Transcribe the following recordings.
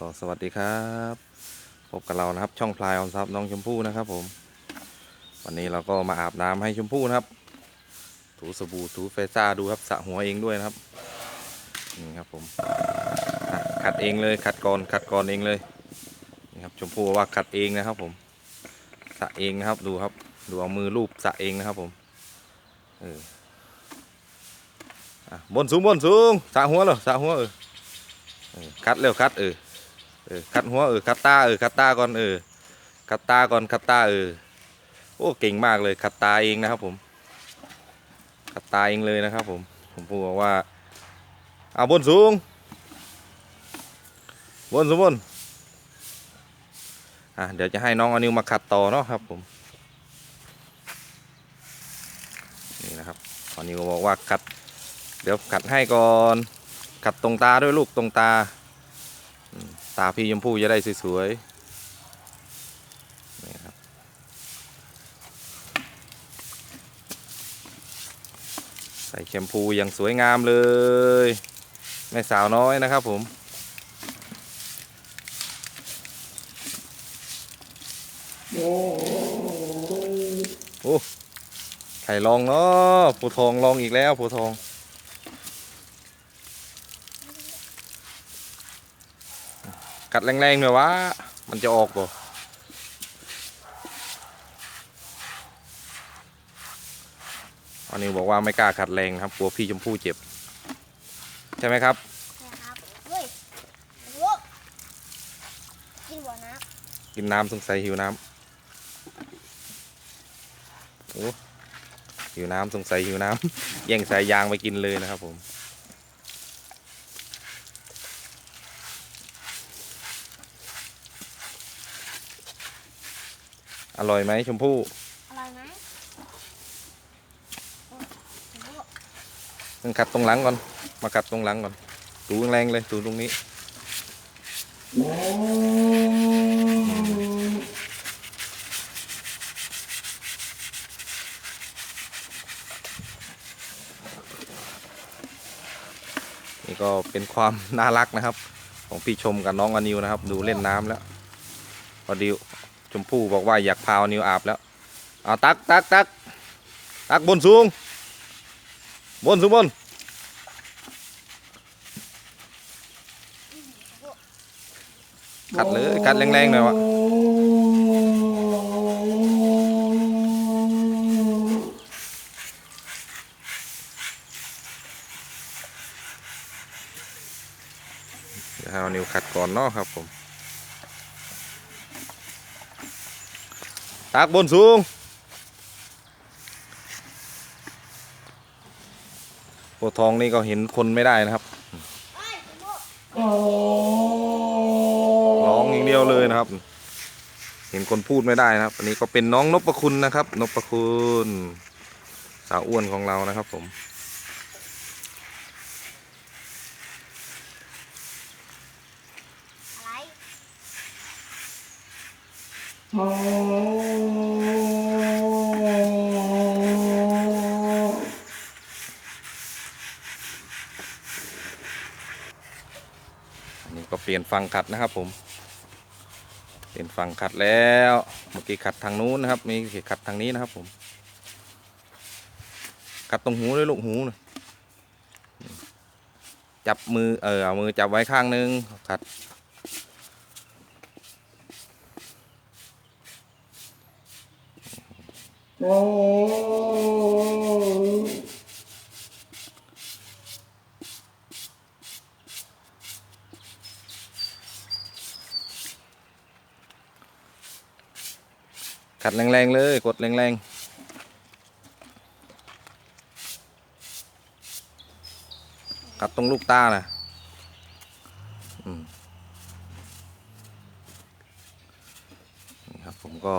ก็สวัสดีครับ พบกับเรานะครับ ช่องพลายออนซับน้องชมพู่นะครับ ผม วันนี้เราก็มาอาบน้ำให้ชมพู่นะครับ ถูสบู่ถูเฟซ่าดูครับสระหัวเองด้วยนะครับนี่ครับผมขัดเองเลยขัดก่อนขัดก่อนเองเลยนี่ครับชมพู่ว่าขัดเองนะครับ ผมสระเองนะครับดูครับ ดูเอามือลูบสระเองนะครับผมเออบนสูงบนสูงสระหัวเหรอสระหัวเออคัดเร็วคัดเออ เออคัดหัวเออคัดตาเออคัดตาก่อนเออคัดตาก่อนคัดตาเออโอ้เก่งมากเลยคัดตาเองนะครับผมขัดตาเองเลยนะครับผมผมพูดว่าเอาบนสูงบนสูงบนอะเดี๋ยวจะให้น้องอนิวมาขัดต่อเนาะครับผมนี่นะครับอนิวบอกว่าขัด เดี๋ยวขัดให้ก่อนขัดตรงตาด้วยลูกตรงตา ตาพี่ยมพู่จะได้สวยๆนี่ครับใส่แชมพูอย่างสวยงามเลยแม่สาวน้อยนะครับผมโอ้ไข่ลองเนาะผู้ทองลองอีกแล้วผู้ทอง กัดแรงๆหน่อยวะมันจะออกบ่อันนี้บอกว่าไม่กล้าขัดแรงครับกลัวพี่ชมพู่เจ็บ ใช่ไหมครับนะครับเฮ้ยโอ้โหกินหัวนะกินน้ำสงสัยหิวน้ำโอ้หิวน้ำสงสัยหิวน้ำแย่งสายยางไปกินเลยนะครับผม อร่อยไหมชมพู่อร่อยไหมโอ้โหต้องขัดตรงหลังก่อน มาขัดตรงหลังก่อน ถูแรงๆเลยถูตรงนี้ นี่ก็เป็นความน่ารักนะครับ ของพี่ชมกับน้องอนิวนะครับ ดูเล่นน้ำแล้วพอดีช มพู่บอกว่าอยากพาอนิวอาบแล้วเอาตักตักตักตักบนสูง บนสูงบนกัดเลยกัดแรงๆหน่อยวะเดี๋ยวให้เอานิ้วขัดก่อนเนาะครับผม ตากบนสูงโปวดทองนี่ก็เห็นคนไม่ได้นะครับเฮ้ยโอ้โหร้องอย่างเดียวเลยนะครับ เห็นคนพูดไม่ได้นะครับ อันนี้ก็เป็นน้องนพคุณนะครับ นพคุณ สาวอ้วนของเรานะครับ ผม อะไร อันนี้ก็ เปลี่ยนฟังขัดนะครับผม เปลี่ยนฟังขัดแล้ว เมื่อกี้ขัดทางนู้นนะครับ มีขัดทางนี้นะครับ ผม ขัดตรงหูด้วยลูกหูนะจับมือเออเอามือจับไว้ข้างนึงขัด ขัดแรงๆเลย กดแรงๆขัดตรงลูกตานะอืมนี่ครับผมก็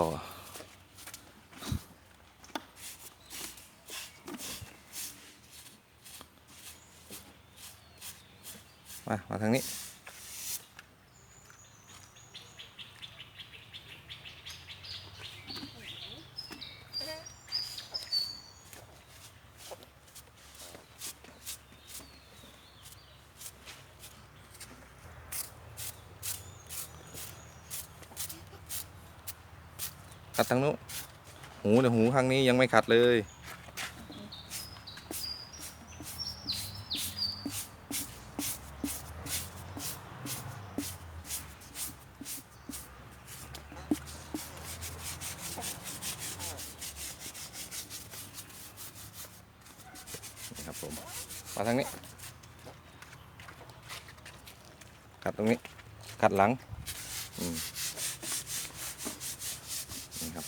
มา มาทางนี้ ขัดทางนู้นหูเนี่ยหูข้างนี้ยังไม่ขัดเลย นี่ครับผม มาทางนี้ ขัดตรงนี้ ขัดหลัง อืมนี่ครับ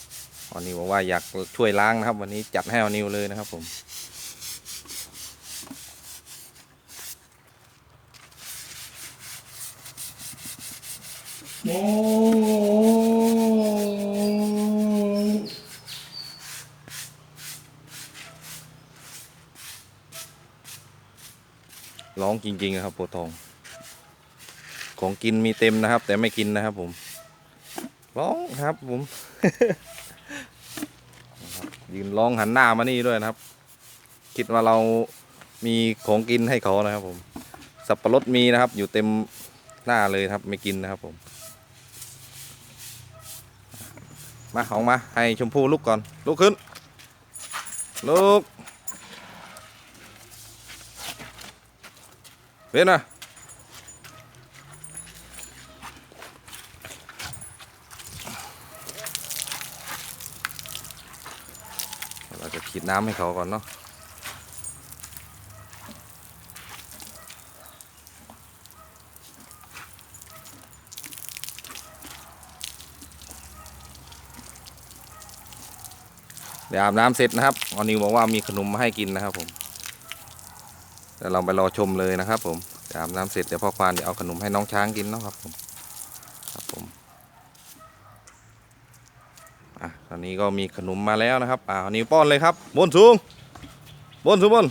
อนิวบอกว่าอยากช่วยล้างนะครับ วันนี้จัดให้ออนิวเลยนะครับผมร้องจริงๆนะครับโปทอง ของกินมีเต็มนะครับ แต่ไม่กินนะครับผมร้องครับผม ยืนร้องหันหน้ามานี่ด้วยนะครับ คิดว่าเรามีของกินให้เขานะครับ ผม สับปะรดมีนะครับ อยู่เต็มหน้าเลยครับ ไม่กินนะครับผมมาออกมาให้ชมพู่ลุกก่อนลุกขึ้นลุกเว้นนะ ขีดน้ำให้เขาก่อนเนาะเดี๋ยวอาบน้ำเสร็จนะครับออนิวบอกว่ามีขนมมาให้กินนะครับผมเดี๋ยวเราไปรอชมเลยนะครับผมอาบน้ำเสร็จเดี๋ยวพ่อควานเดี๋ยวเอาขนมให้น้องช้างกินเนาะครับผม ครับผม อะตอ นนี้ก็มีขนมมาแล้วนะครับอ่านิ้วป้อนเลยครับบนสูงบนสูงบน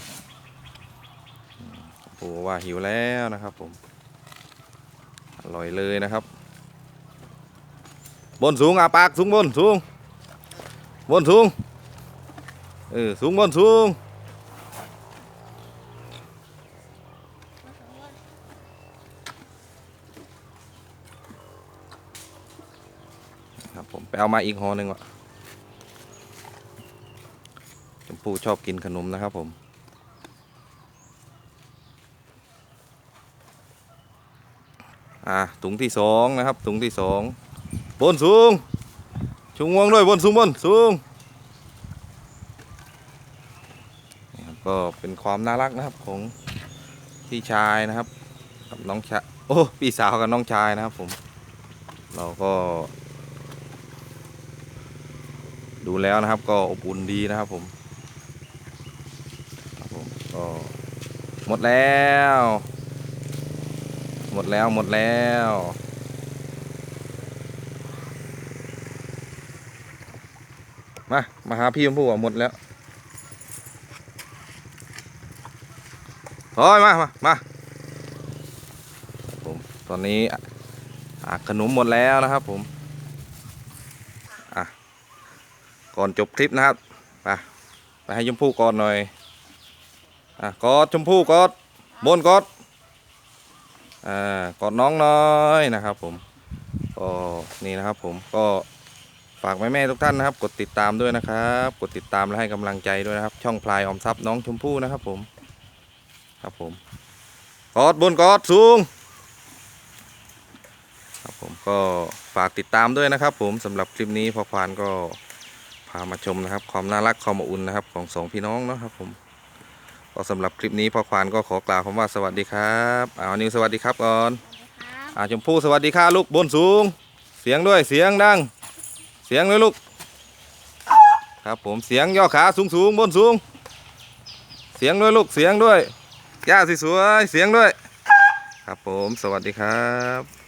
อืมโอ้ว่าหิวแล้วนะครับผมอร่อยเลยนะครับ บนสูงอะปากสูงบนสูงบนสูงเออสูงบนสูงครับผมไปเอามาอีกห่อหนึ่งวะ ชมพู่ชอบกินขนมนะครับผม อ่าถุงที่สองนะครับถุงที่สองบนสูงชุงวงด้วยบนสูงบนสูงนะครับก็เป็นความน่ารักนะครับของพี่ชายนะครับ กับน้องชายโอ้พี่สาวกับน้องชายนะครับผม เราก็ ดูแล้วนะครับก็อบอุ่นดีนะครับผม ก็หมดแล้ว หมดแล้วหมดแล้วมามาหาพี่ชมพู่อะหมดแล้วโอ้ยมามามาผมตอนนี้อะขนมหมดแล้วนะครับผมก่อนจบคลิปนะครับไปไปให้ชมพู่ก่อดหน่อย อะกอดชมพู่กอดบนกอดอ่ากอดน้องน้อยนะครับผมก็นี่นะครับผมก็ฝากแม่แม่ๆทุกท่านนะครับ กดติดตามด้วยนะครับ กดติดตามและให้กำลังใจด้วยนะครับ ช่องพลายออมทรัพย์น้องชมพู่นะครับผมครับผมกอดบนกอดสูงครับผมก็ฝากติดตามด้วยนะครับ ผมสำหรับคลิปนี้พอควานก็พามาชมนะครับ ความน่ารักความอบอุ่นนะครับ ของสองพี่น้องเนาะครับผม ก็สำหรับคลิปนี้พ่อควานก็ขอกล่าวคำว่าสวัสดีครับอ่านิวสวัสดีครับก่อนครับอ่าชมพู่สวัสดีค่ะลูกบนสูง เสียงด้วยเสียงดัง เสียงด้วยลูก ครับผมเสียงย่อขาสูงสูงบนสูง เสียงด้วยลูกเสียงด้วยย่าสวยๆเสียงด้วย ครับผมสวัสดีครับ